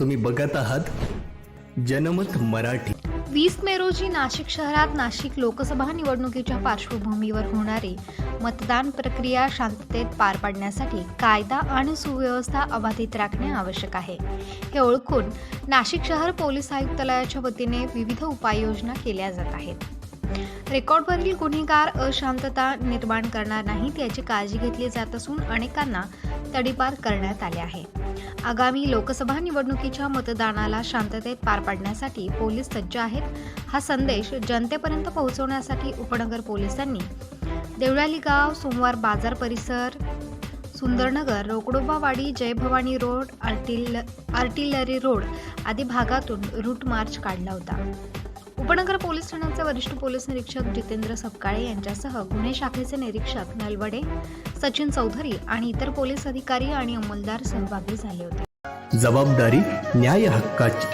तुम्ही बघत आहात जनमत मराठी. वीस मे रोजी नाशिक शहरात नाशिक लोकसभा निवडणुकीच्या पार्श्वभूमीवर होणारी मतदान प्रक्रिया शांततेत पार पाडण्यासाठी कायदा आणि सुव्यवस्था अबाधित राखणे आवश्यक आहे. हे ओळखून नाशिक शहर पोलीस आयुक्तालयाच्या वतीने विविध उपाययोजना केल्या जात आहेत. रेकॉर्डवरील गुन्हेगार अशांतता निर्माण करणार नाहीत याची काळजी घेतली जात असून अनेकांना तडीपार करण्यात आले आहे. आगामी लोकसभा निवडणुकीच्या मतदानाला शांततेत पार पाडण्यासाठी पोलीस सज्ज आहेत. हा संदेश जनतेपर्यंत पोहोचवण्यासाठी उपनगर पोलिसांनी देवळाली गाव सोमवार बाजार परिसर सुंदरनगर रोकडोबावाडी जयभवानी रोड आर्टिल आर्टिलरी रोड आदी भागातून रूट मार्च काढला होता. उपनगर पोलीस ठाण्याचे वरिष्ठ पोलीस निरीक्षक जितेंद्र सपकाळे यांच्यासह गुन्हे शाखेचे निरीक्षक नलवडे सचिन चौधरी आणि इतर पोलीस अधिकारी आणि अंमलदार सहभागी झाले होते. जबाबदारी न्याय हक्काची.